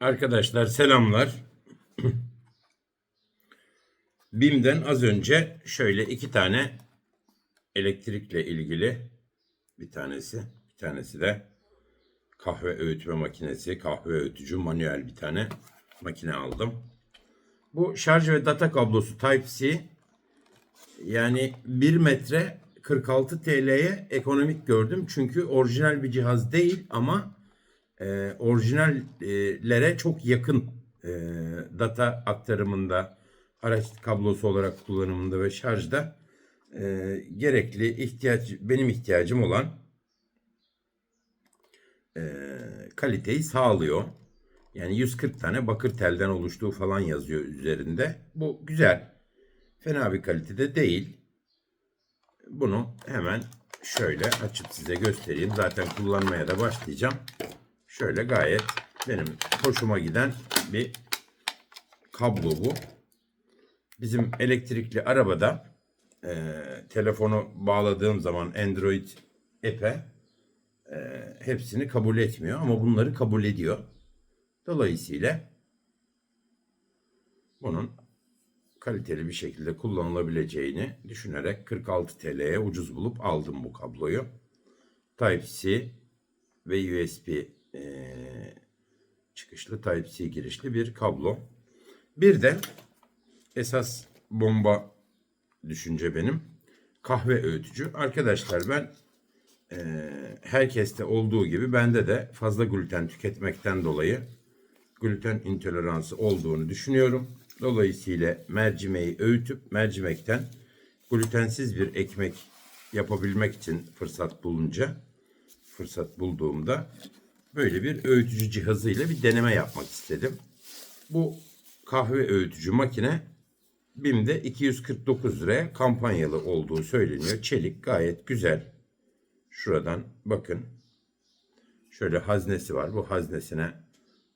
Arkadaşlar selamlar. BİM'den az önce şöyle iki tane elektrikle ilgili bir tanesi, bir tanesi de kahve öğütme makinesi, kahve öğütücü manuel bir tane makine aldım. Bu şarj ve data kablosu Type-C yani 1 metre 46 TL'ye ekonomik gördüm. Çünkü orijinal bir cihaz değil ama e, orijinallere çok yakın e, data aktarımında, araç kablosu olarak kullanımında ve şarjda e, gerekli ihtiyaç benim ihtiyacım olan e, kaliteyi sağlıyor. Yani 140 tane bakır telden oluştuğu falan yazıyor üzerinde. Bu güzel. Fena bir kalitede değil. Bunu hemen şöyle açıp size göstereyim. Zaten kullanmaya da başlayacağım. Şöyle gayet benim hoşuma giden bir kablo bu. Bizim elektrikli arabada e, telefonu bağladığım zaman Android app'e e, hepsini kabul etmiyor ama bunları kabul ediyor. Dolayısıyla bunun kaliteli bir şekilde kullanılabileceğini düşünerek 46 TL'ye ucuz bulup aldım bu kabloyu. Type-C ve USB e, çıkışlı Type-C girişli bir kablo. Bir de esas bomba düşünce benim kahve öğütücü. Arkadaşlar ben e, herkeste olduğu gibi bende de fazla gluten tüketmekten dolayı gluten intoleransı olduğunu düşünüyorum. Dolayısıyla mercimeği öğütüp mercimekten glutensiz bir ekmek yapabilmek için fırsat bulunca fırsat bulduğumda böyle bir öğütücü cihazıyla bir deneme yapmak istedim. Bu kahve öğütücü makine BİM'de 249 liraya kampanyalı olduğu söyleniyor. Çelik gayet güzel. Şuradan bakın. Şöyle haznesi var. Bu haznesine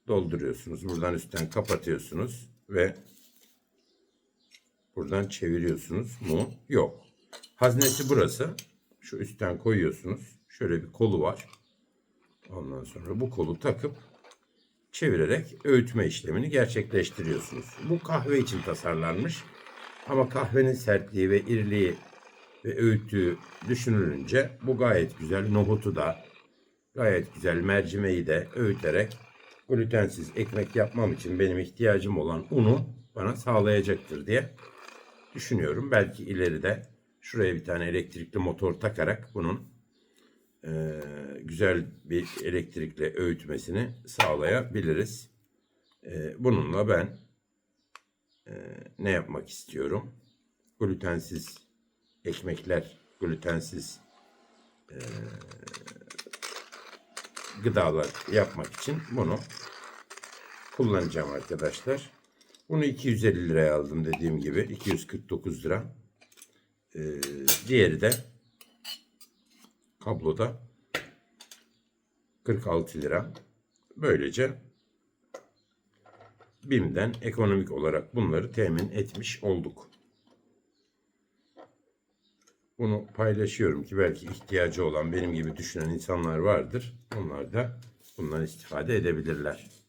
dolduruyorsunuz. Buradan üstten kapatıyorsunuz ve buradan çeviriyorsunuz mu? Yok. Haznesi burası. Şu üstten koyuyorsunuz. Şöyle bir kolu var. Ondan sonra bu kolu takıp çevirerek öğütme işlemini gerçekleştiriyorsunuz. Bu kahve için tasarlanmış. Ama kahvenin sertliği ve iriliği ve öğüttüğü düşünülünce bu gayet güzel. Nohutu da gayet güzel. Mercimeği de öğüterek glutensiz ekmek yapmam için benim ihtiyacım olan unu bana sağlayacaktır diye düşünüyorum. Belki ileride şuraya bir tane elektrikli motor takarak bunun e, güzel bir elektrikle öğütmesini sağlayabiliriz. E, bununla ben e, ne yapmak istiyorum? Glutensiz ekmekler, glutensiz gıdalar yapmak için bunu kullanacağım arkadaşlar. Bunu 250 liraya aldım dediğim gibi. 249 lira. Diğeri de kabloda 46 lira. Böylece BİM'den ekonomik olarak bunları temin etmiş olduk. Bunu paylaşıyorum ki belki ihtiyacı olan benim gibi düşünen insanlar vardır. Onlar da bundan istifade edebilirler.